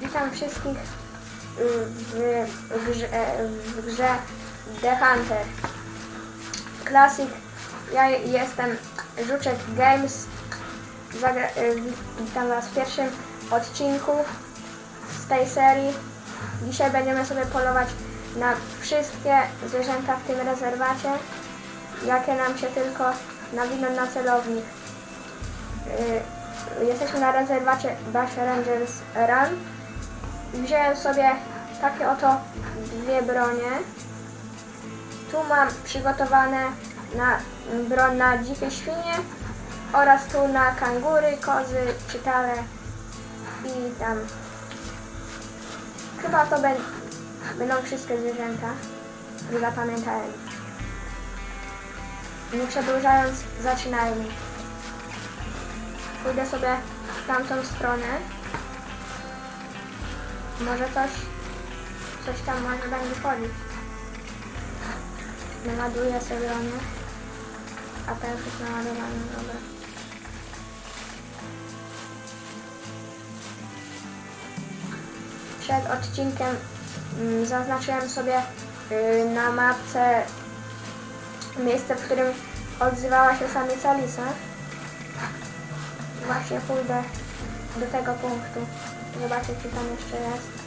Witam wszystkich w, grze, w grze The Hunter. Classic. Ja jestem Żuczek Games. Zagra, y, witam Was w pierwszym odcinku z tej serii. Dzisiaj będziemy sobie polować na wszystkie zwierzęta w tym rezerwacie, jakie nam się tylko nawiną na celownik. Y, Jesteśmy na rezerwacie Bush Rangers Run. Wziąłem sobie takie oto dwie bronie. Tu mam przygotowane na broń na dzikie świnie oraz tu na kangury, kozy, czytale i tam. Chyba to bę- będą wszystkie zwierzęta, które zapamiętałem. Nie przedłużając, zaczynajmy. Pójdę sobie w tamtą stronę. Może coś, coś tam może będzie chodzić. Naładuję sobie bronię. A teraz już naładowany, dobra. Przed odcinkiem mm, zaznaczyłem sobie y, na mapce miejsce, w którym odzywała się samica lisa. Właśnie pójdę do tego punktu. Zobaczę, czy tam jeszcze jest.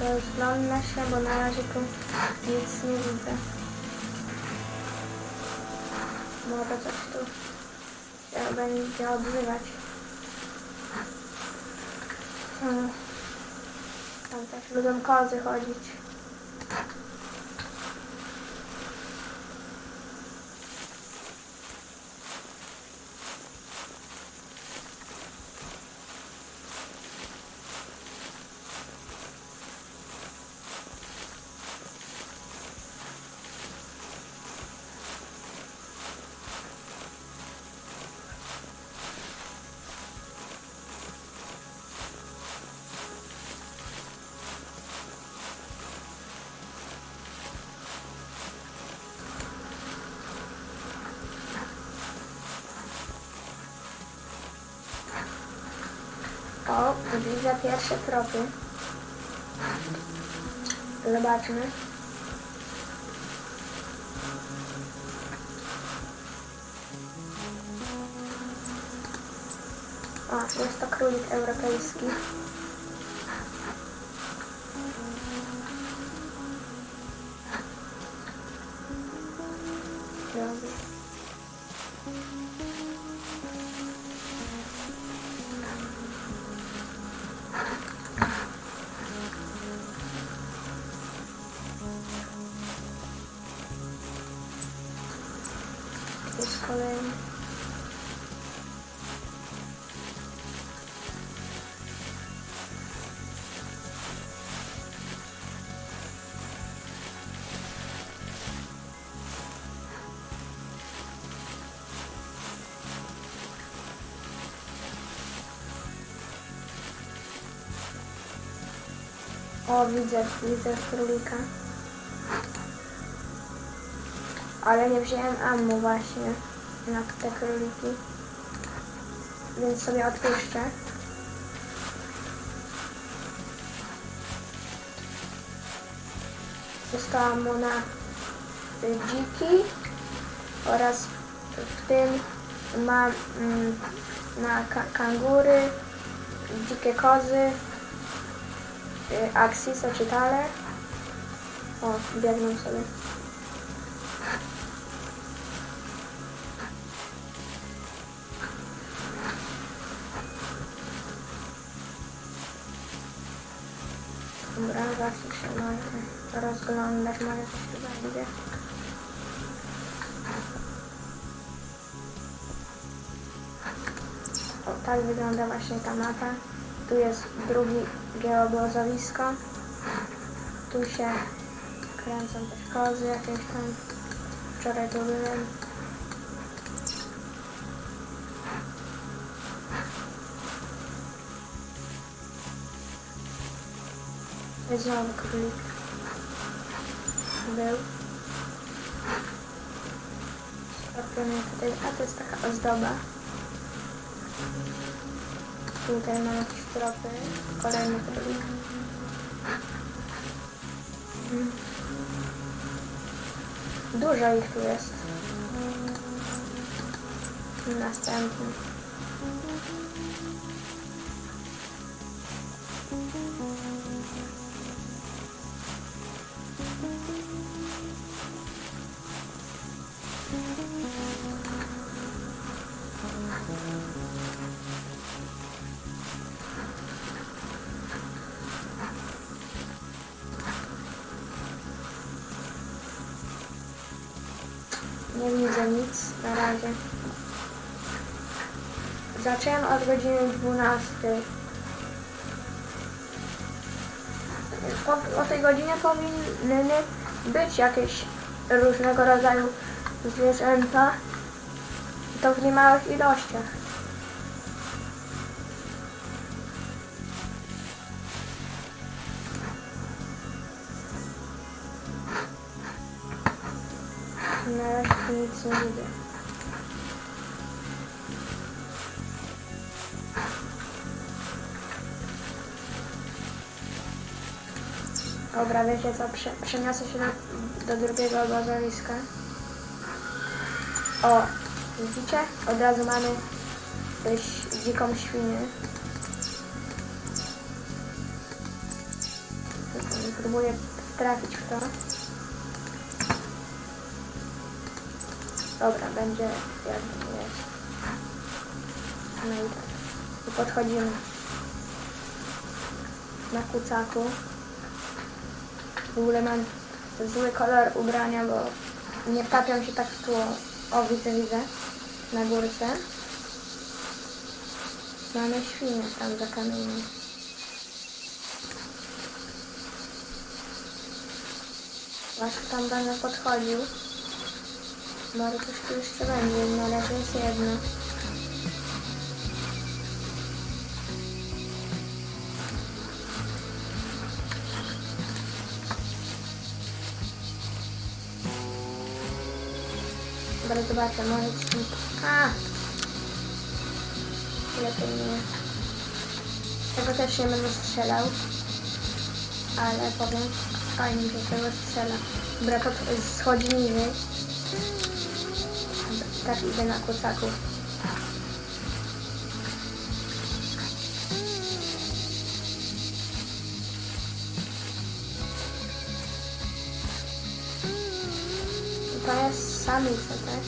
Rozglądnę się, bo na razie tu nic nie widzę. Może coś tu się będzie odzywać. Hmm. Tam też lubią kozy chodzić. Widzę pierwsze tropy. Zobaczmy. O, jest to królik europejski. Widzę, widzę królika. Ale nie wziąłem ammo właśnie na te króliki. Więc sobie odpuszczę. Jest to ammo na dziki oraz w tym mam mm, na ka kangury, dzikie kozy, y, aksiso czy tale. O, biegną sobie. Dobra, właśnie się może rozglądać, może coś tu będzie. O, tak wygląda właśnie ta mapa. Tu jest drugi geobozowisko. Tu się kręcą też kozy jakieś tam. Wczoraj tu byłem. Znowu królik. Był. Skorpiony tutaj, a to jest taka ozdoba. Tutaj mam jakieś tropy. Kolejny. Mm. Dużo ich tu jest. Następny. Nic na razie. Zacząłem od godziny 12. Po, o tej godzinie powinny być jakieś różnego rodzaju zwierzęta. To w niemałych ilościach. Tu nic nie widzę. Dobra, wiecie co, Prze przeniosę się do, do drugiego obozowiska. O, widzicie? Od razu mamy dziką świnię. Próbuję trafić w to. Dobra, będzie jak jest. No i tak. I podchodzimy na kucaku. W ogóle mam zły kolor ubrania, bo nie wtapiam się tak w tło. O, widzę, widzę. Na górce. Mamy świnię tam za kamieniem. Właśnie tam będę podchodził. Tu jeszcze będzie, ale to jest jedno. Dobra, zobaczę, może coś. A! Lepiej nie. Tego też nie będę strzelał. Ale powiem, fajnie, że tego strzela. Dobra, pod, schodzi niżej. Tak idę na kucaku. To jest samica, tak?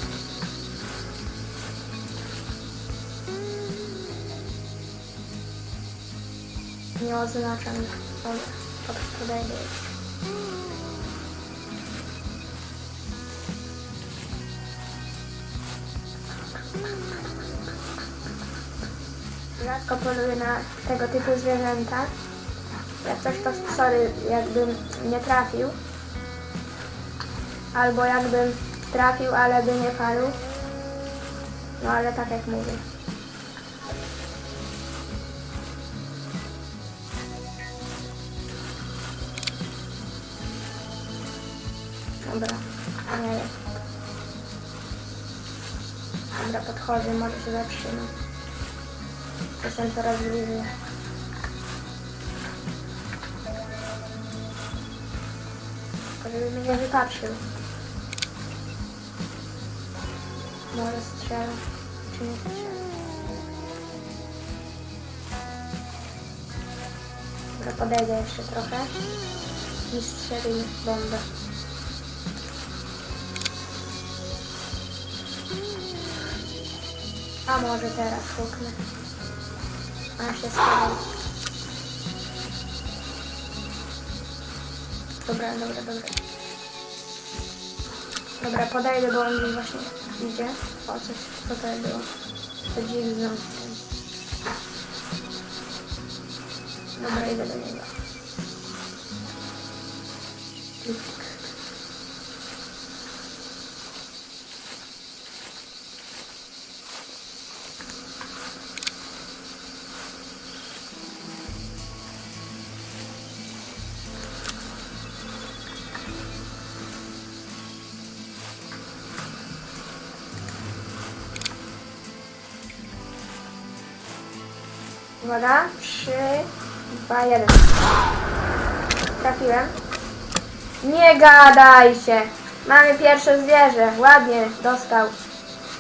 Nie oznaczam. Dobra, pod, Rzadko poluję na tego typu zwierzęta. Jak coś to sorry, jakbym nie trafił. Albo jakbym trafił, ale by nie padł. No ale tak jak mówię. Dobra, nie wiem. Dobra, podchodzę, może się zatrzyma. Jestem coraz bliżej. Żeby mnie nie wypatrzył. Może strzela, czy nie strzela. Dobra, podejdę jeszcze trochę i strzeli bombę. A może teraz huknę. A się schował. Dobra, dobra, dobra. Dobra, podejdę, bo on właśnie idzie. O, coś, co to było? To dziwne. Dobra, idę do niego. Uwaga, 3, 2, 1. Trafiłem. Nie gadaj się. Mamy pierwsze zwierzę. Ładnie dostał.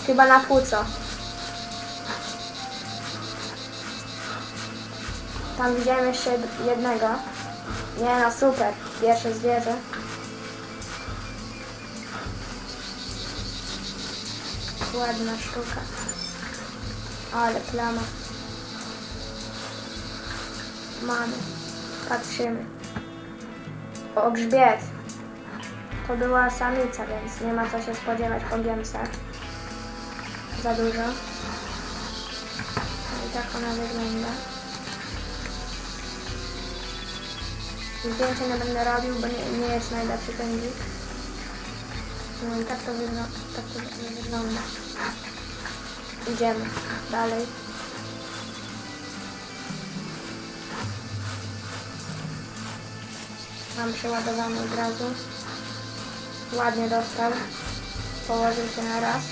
Chyba na płuco. Tam widziałem jeszcze jed- jednego. Nie no, super. Pierwsze zwierzę. Ładna sztuka. Ale plama. Mamy. Patrzymy. O grzbiet. To była samica, więc nie ma co się spodziewać po giemsach. Za dużo. No I tak ona wygląda. Zdjęcia nie będę robił, bo nie, nie jest najlepszy pędzik. No i tak to, tak to wygląda. Idziemy dalej. Mam przeładowany od razu. Ładnie dostał. Położył się na raz.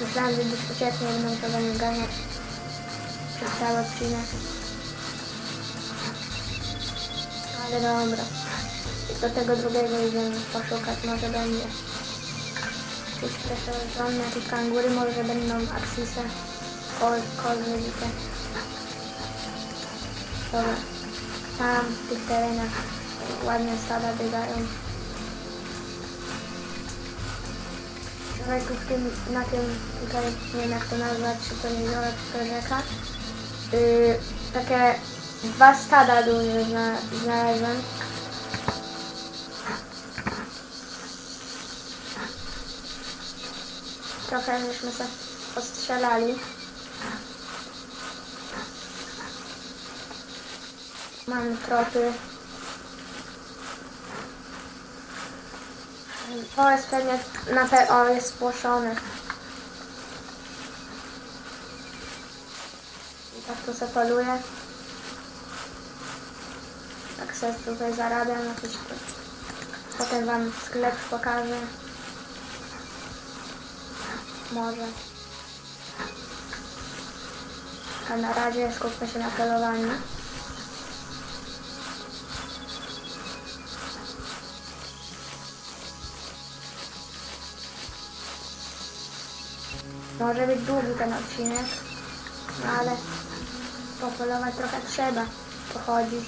Myślałem, że gdzieś ucieknie, będę musiał za nim ganiać przez cały odcinek. Ale dobra. Do tego drugiego idziemy poszukać, może będzie. Jakieś preszerzone, jakieś kangury, może będą aksise, kol, kozy, widzę. Dobra. Tam w tych terenach ładnie stada biegają. Tu w tym, na tym, tutaj nie wiem jak to nazwać, czy to jezioro, czy to rzeka. Yy, takie dwa stada duże zna, znalazłem. Trochę żeśmy się postrzelali. Mamy tropy. To jest pewnie na pe o jest spłoszony. I tak to se poluje. Tak se tutaj zarabiam jakieś Potem wam sklep pokażę. Może. A na razie skupmy się na polowaniu. Może być długi ten odcinek, no ale popolować trochę trzeba, pochodzić.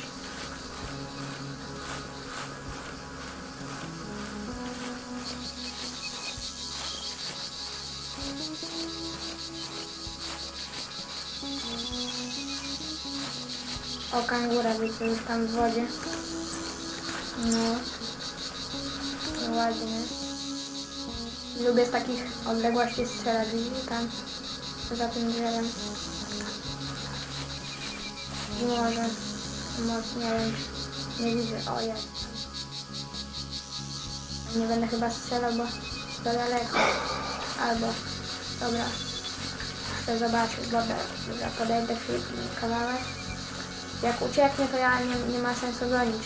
O, kangura widzę już tam w wodzie. No. Ładnie. Lubię z takich odległości strzelać, widzisz, tam za tym drzewem. I może, może, nie widzę, o jest. Nie będę chyba strzelał, bo za daleko. Albo, dobra, chcę zobaczyć, dobra, dobra podejdę chwilę, kawałek. Jak ucieknie, to ja nie, nie ma sensu gonić.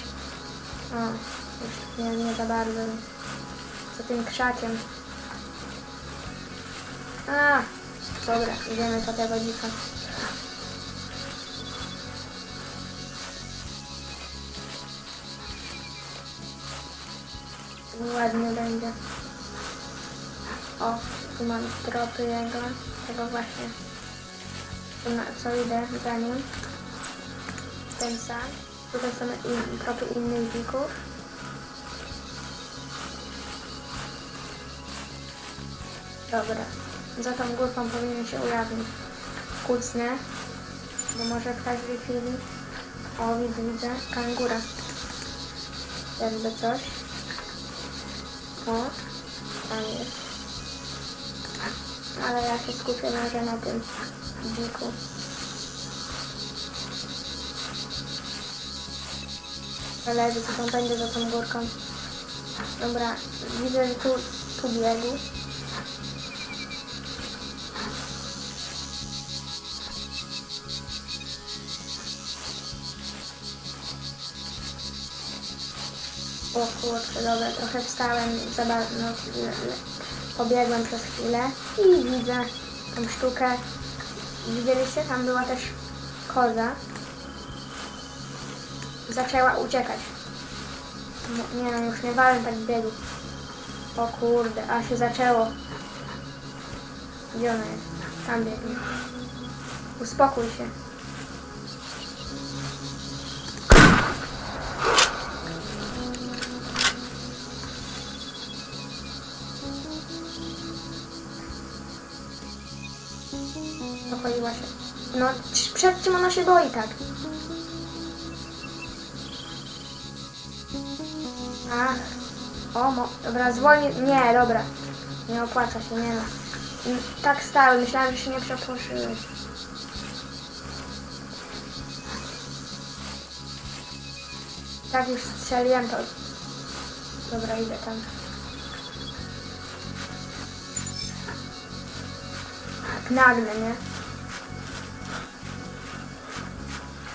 O, już nie, nie za bardzo. Za tym krzakiem. A, dobra, idziemy po tego dzika. Ładnie będzie. O, tu mam tropy jego, tego właśnie, na- co idę za nim. Ten sam. Tutaj są in, tropy innych dzików. Dobra. Za tą górką powinien się ujawnić. Kucnę. Bo może w każdej chwili... O, widzę, widzę. Kangura. Jakby coś. O. Tam jest. Ale ja się skupię może na tym dziku. Co tam będzie za tą górką. Dobra, widzę, że tu, tu biegł. O kurczę, dobra, trochę wstałem, zaba- no, pobiegłem przez chwilę i widzę tą sztukę. Widzieliście? Tam była też koza. Zaczęła uciekać. No, nie no, już nie walę tak biegu. O kurde, a się zaczęło. Gdzie ona jest? Tam biegnie. Uspokój się. No, przed czym ona się boi tak? Ach. O, mo, dobra, zwolni. Nie, dobra. Nie opłaca się, nie no. Mm, Tak stały, myślałem, że się nie przeproszyły. Tak już strzeliłem to. Dobra, idę tam. Tak nagle, nie?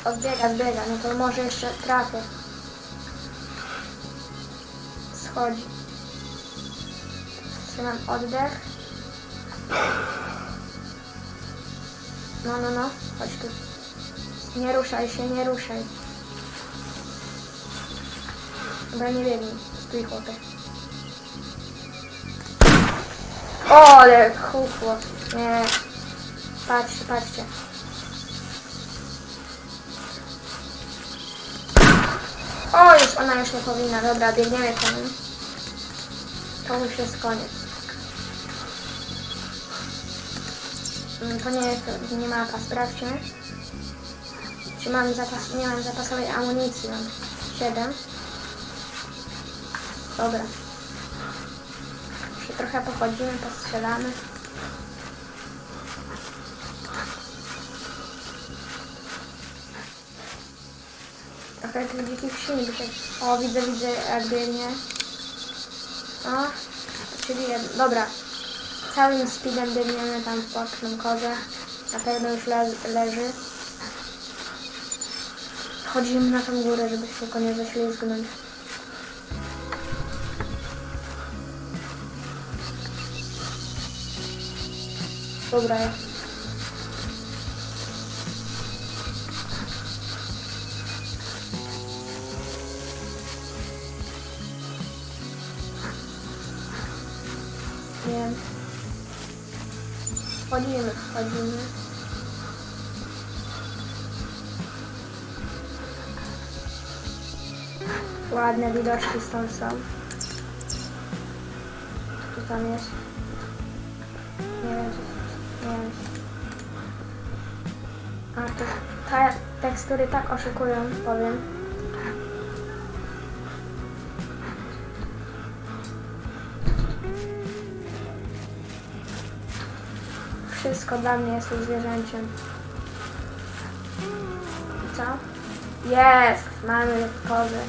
O, zbiega, zbiega, no to może jeszcze trafię. Schodzi. Trzymam oddech. No, no, no, chodź tu. Nie ruszaj się, nie ruszaj. Dobra, nie biegnij. Stój chłopie. O, ale chłopło. Nie. Patrzcie, patrzcie. O, już ona już nie powinna. Dobra, biegniemy po nim. To już jest koniec. Mm, To nie jest, nie mapa, sprawdźmy. Czy mam zapas, nie mam zapasowej amunicji, mam 7. Dobra. Jeszcze trochę pochodzimy, postrzelamy. Tych dzikich świn. O, widzę, widzę, jak biegnie. O, czyli dobra. Całym speedem biegniemy tam w boczną kozę. Na pewno już le leży. Chodzimy na tą górę, żeby się tylko nie ześlizgnąć. Dobra. Wiem. Wchodzimy, wchodzimy. Ładne widoczki stąd są. Co tam jest? Nie wiem, co- nie wiem. A to te tekstury tak oszukują, powiem. Wszystko dla mnie jest zwierzęciem. Co? Jest! Mamy kozę.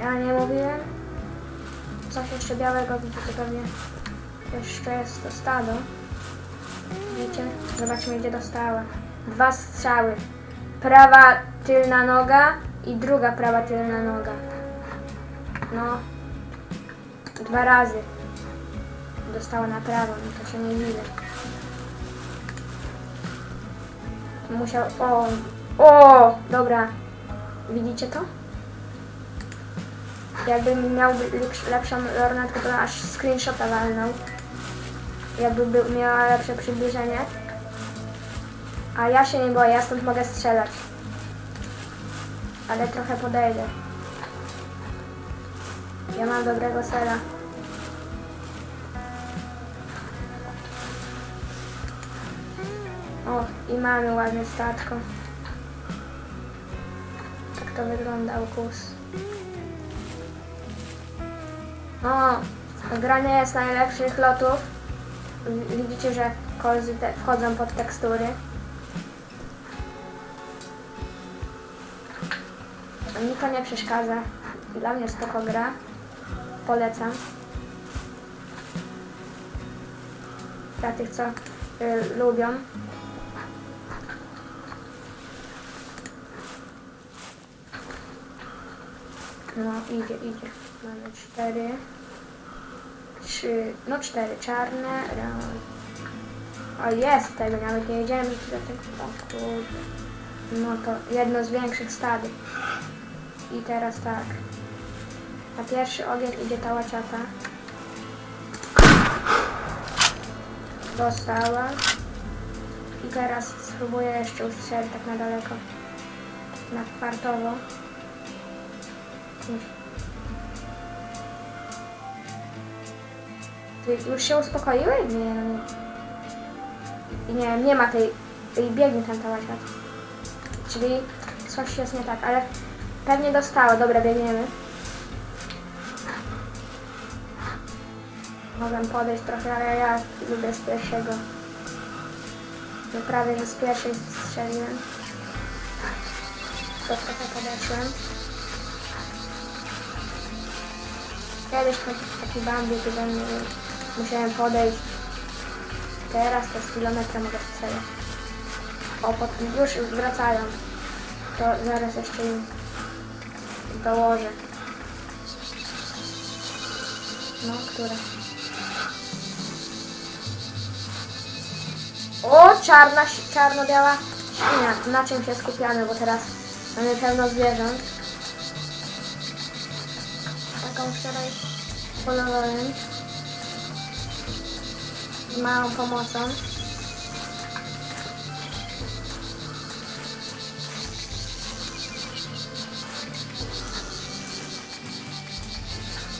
Ja nie mówiłem? Coś jeszcze białego widzicie pewnie. Jeszcze jest to stado. Widzicie? Zobaczmy gdzie dostała. Dwa strzały. Prawa tylna noga i druga prawa tylna noga. No. Dwa razy. Dostała na prawo, no to się nie widać. Musiał... O! O! Dobra. Widzicie to? Jakbym miał lepsz- lepszą lornetkę, to aż screenshota. Jakby był, miała lepsze przybliżenie. A ja się nie boję, ja stąd mogę strzelać. Ale trochę podejdę. Ja mam dobrego sera. O, i mamy ładne statko. Tak to wygląda ukus. O, gra nie jest najlepszych lotów. Widzicie, że kozy wchodzą pod tekstury. Mi to nie przeszkadza. Dla mnie spoko gra. Polecam. Dla tych, co y, lubią. No, idzie, idzie. Mamy cztery. Trzy, no cztery czarne. O, jest tego, nawet nie wiedziałem, że kurde. No to jedno z większych stady. I teraz tak. Na pierwszy ogień idzie ta łaciata. Dostała. I teraz spróbuję jeszcze ustrzelić tak na daleko. Na fartowo. Ty już się uspokoiły? Nie, no nie. Nie, nie ma tej, tej biegnie tam ta łaciata. Czyli coś jest nie tak, ale pewnie dostała. Dobra, biegniemy. Mogę podejść trochę, ale ja lubię z pierwszego. No prawie, że z pierwszej strzeliłem. To trochę podeszłem. Kiedyś taki, taki bambi, gdy mnie musiałem podejść. Teraz to z kilometra mogę strzelać. O, pod, już, wracają. To zaraz jeszcze im dołożę. No, które? O, czarna, czarno-biała świnia. Na czym się skupiamy, bo teraz mamy pełno zwierząt. Taką wczoraj polowałem. Z małą pomocą.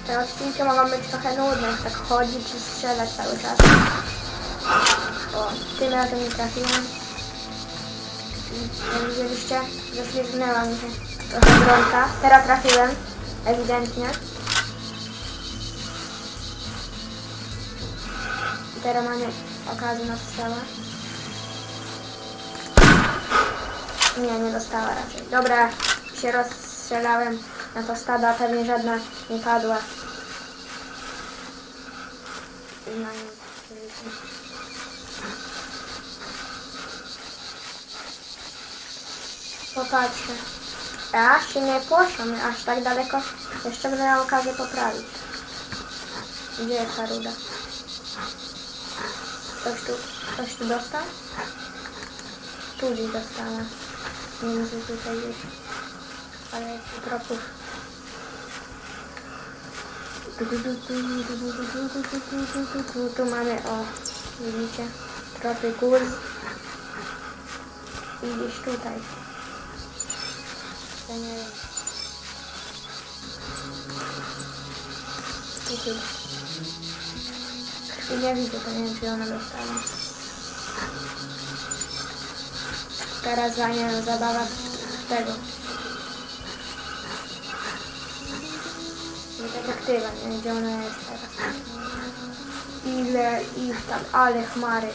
Te odcinki mogą być trochę nudne, tak chodzić i strzelać cały czas. O, tym razem nie trafiłem. Widzieliście, ześlizgnęła mi się trochę bronka. Teraz trafiłem, ewidentnie. Teraz mamy okazję na strzałę. Nie, nie dostała raczej. Dobra, się rozstrzelałem na to stada, pewnie żadna nie padła. No Popatrzę. Aż się nie płoszą, aż tak daleko. Jeszcze będę miała okazję poprawić. Gdzie jest ta ruda? Coś tu, coś tu dostał? Tu gdzieś dostałem. Nie wiem, że tutaj gdzieś. Ale tropów. Tu mamy, o, widzicie, tropy gór. I gdzieś tutaj. Ja nie wiem. Tu chyba. Nie widzę, to nie wiem, czy ona dostała. Teraz za nie zabawa tego. Detektywa, nie wiem, gdzie ona jest teraz. Ile ich tam, ale chmary.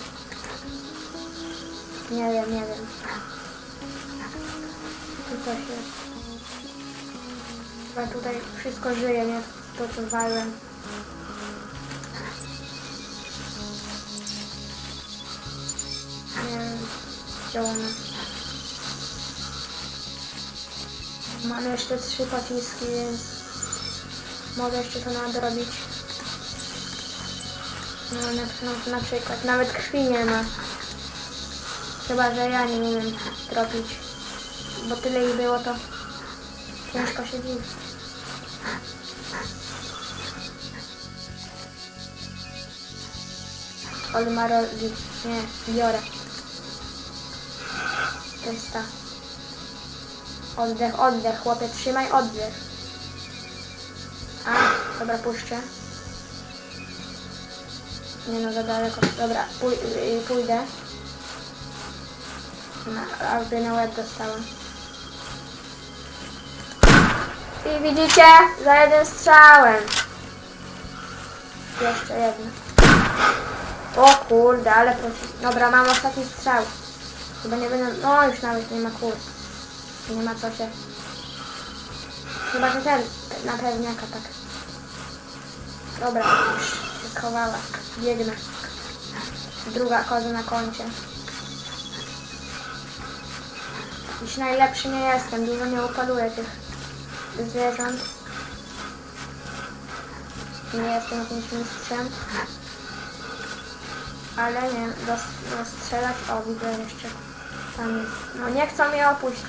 Nie wiem, nie wiem. Tu coś jest. Chyba tutaj wszystko żyje, nie? To co walłem. One. Mam jeszcze trzy pociski, więc mogę jeszcze to nadrobić. No na, na, na przykład, nawet krwi nie ma. Chyba, że ja nie umiem tropić. Bo tyle ich było, to ciężko się dziwić. Olmaroli, nie, biorę. Jest. Oddech, oddech, chłopie, trzymaj oddech. A, dobra, puszczę. Nie no, za daleko. Dobra, pój y, pójdę. Na, aby na łeb dostałem. I widzicie? Za jeden strzałem. Jeszcze jedno. O kurde, ale prosi. Dobra, mam ostatni strzał. Chyba nie będę... No, już nawet nie ma kurs. Nie ma co się... Chyba, że ten... na pewniaka tak. Dobra, już schowała. Biegnę. Druga koza na koncie. Dziś najlepszy nie jestem, dużo nie upaluję tych zwierząt. Nie jestem jakimś mistrzem. Ale nie wiem, roz- rozstrzelać. O, widzę jeszcze. Tam jest. No nie chcą mnie opuścić.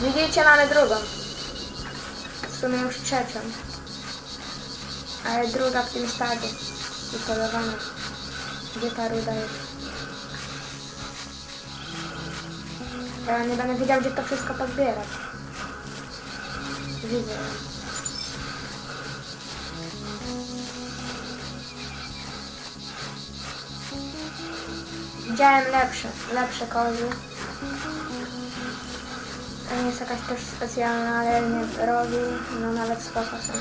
Widzicie, mamy drugą. W sumie już trzecią. Ale druga w tym stadzie. Wypolowana. Gdzie ta ruda jest? Ja nie będę wiedział, gdzie to wszystko pozbierać. Widzę. Widziałem lepsze, lepsze kozy. Nie jest jakaś też specjalna, ale nie robi, no nawet spoko są.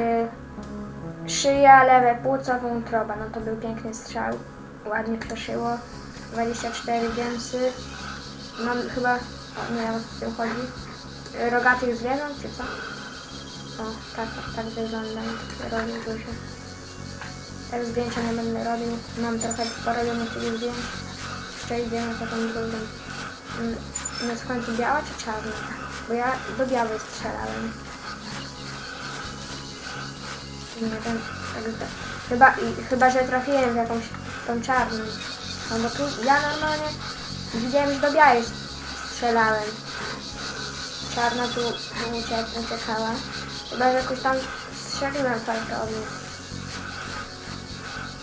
Y, szyja, lewe płuco, wątroba, no to był piękny strzał. Ładnie przeszyło. 24 gęsy. Mam chyba, o, nie wiem o co tym chodzi. Rogatych zwierząt, czy co? O, tak, tak wyglądają takie rogi Tak zdjęcia nie będę robił. Mam trochę porobionych tych zdjęć. Idziemy za tą drugą. Mm, No jest w końcu biała czy czarna? Bo ja do białej strzelałem. Nie wiem, tak. Chyba, i, chyba, że trafiłem w jakąś tą czarną. No bo tu ja normalnie widziałem, że do białej strzelałem. Czarna tu, tu uciek, uciekała. Chyba, że jakoś tam strzeliłem fajtowi.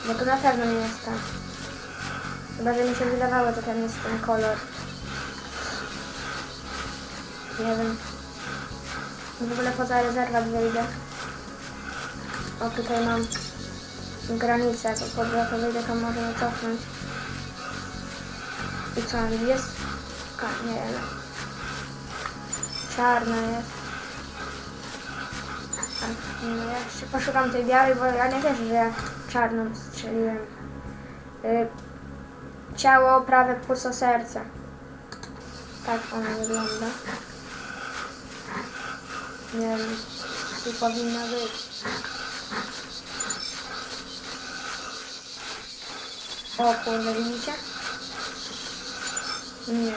Bo to na pewno nie jest ta. Chyba, że mi się wydawało, że ten jest ten kolor. Nie wiem. W ogóle poza rezerwat wyjdę. O, tutaj mam granicę, jak poza to wyjdę, to możemy cofnąć. I co, jest? A, nie wiem. Czarna jest. A, no ja jeszcze poszukam tej białej, bo ja nie wierzę, że czarną strzeliłem. Y, ciało, prawe płuco, serce. Tak ona wygląda. Nie wiem, tu powinna być. O kurde, widzicie? Nie wiem.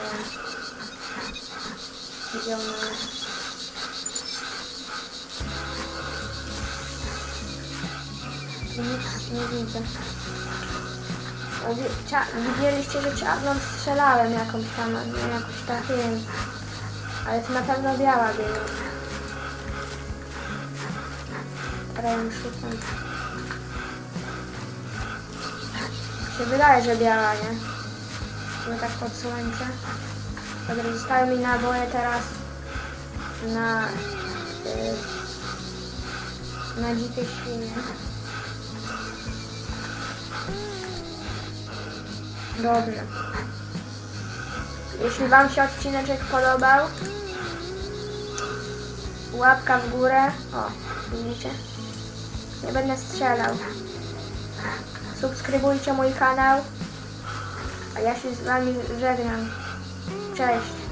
Gdzie ona jest? Nie widzę. Widzieliście, że czarną strzelałem jakąś tam, nie jakoś trafiłem. Ale to na pewno biała była. Teraz ją szukam. Się wydaje, że biała, nie? No tak pod słońce. Dobra, zostały mi naboje teraz na... Y, na dzikie świnie. Dobrze. Jeśli Wam się odcineczek podobał, łapka w górę. O, widzicie? Nie będę strzelał. Subskrybujcie mój kanał. A ja się z Wami żegnam. Cześć.